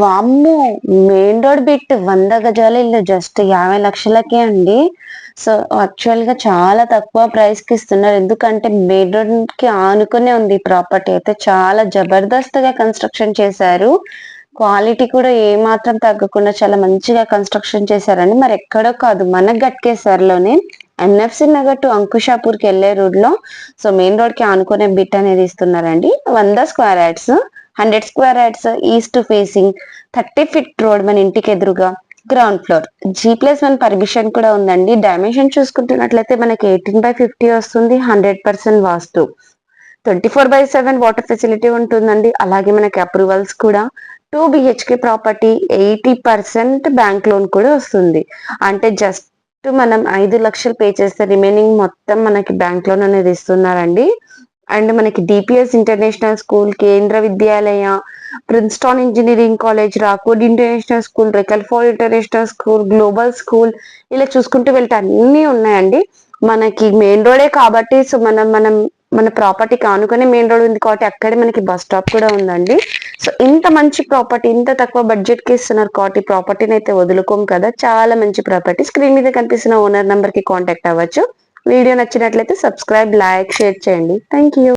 వామ్మో main road bit వంద గజాలు ఇల్లు జస్ట్ యాభై లక్షలకే అండి. సో యాక్చువల్గా చాలా తక్కువ ప్రైస్కి ఇస్తున్నారు. ఎందుకంటే మెయిన్ రోడ్కి ఆనుకునే ఉంది ప్రాపర్టీ. అయితే చాలా జబర్దస్త్గా కన్స్ట్రక్షన్ చేశారు. క్వాలిటీ కూడా ఏ మాత్రం తగ్గకుండా చాలా మంచిగా కన్స్ట్రక్షన్ చేశారండి. మరి ఎక్కడో కాదు మన గట్కేసర్లోనే ఎన్ఎఫ్సి నగర్ టు అంకుషాపూర్కి వెళ్ళే రోడ్లో సో మెయిన్ రోడ్కి ఆనుకునే బిట్ అనేది ఇస్తున్నారండి. వంద square yards hundred square yards east facing thirty feet road మన ఇంటికి ఎదురుగా ground floor. G plus one permission కూడా ఉందండి. డైమెన్షన్ చూసుకుంటున్నట్లయితే మనకి ఎయిటీన్ బై ఫిఫ్టీ వస్తుంది hundred percent vastu. Twenty four by seven water facility ఉంటుందండి. అలాగే మనకి అప్రూవల్స్ కూడా. Two BHK property eighty percent bank loan కూడా వస్తుంది. అంటే జస్ట్ మనం ఐదు లక్షలు పే చేస్తే రిమైనింగ్ మొత్తం మనకి బ్యాంక్ లోన్ అనేది ఇస్తున్నారండి. అండ్ మనకి DPS international school Kendra Vidyalaya Princeton engineering college రాకోడ్ international school రెకల్ఫోర్ ఇంటర్నేషనల్ స్కూల్ గ్లోబల్ స్కూల్ ఇలా చూసుకుంటూ వెళ్తే అన్ని ఉన్నాయండి. మనకి మెయిన్ రోడే కాబట్టి సో మనం మనం మన ప్రాపర్టీకి ఆనుకునే మెయిన్ రోడ్ ఉంది కాబట్టి అక్కడే మనకి బస్ స్టాప్ కూడా ఉందండి. సో ఇంత మంచి ప్రాపర్టీ ఇంత తక్కువ బడ్జెట్కి ఇస్తున్నారు కాబట్టి ప్రాపర్టీని అయితే వదులుకోం కదా. చాలా మంచి ప్రాపర్టీ స్క్రీన్ మీద కనిపిస్తున్న ఓనర్ నంబర్కి కాంటాక్ట్ అవ్వచ్చు. వీడియో నచ్చినట్లయితే సబ్స్క్రైబ్ లైక్ షేర్ చేయండి. Thank you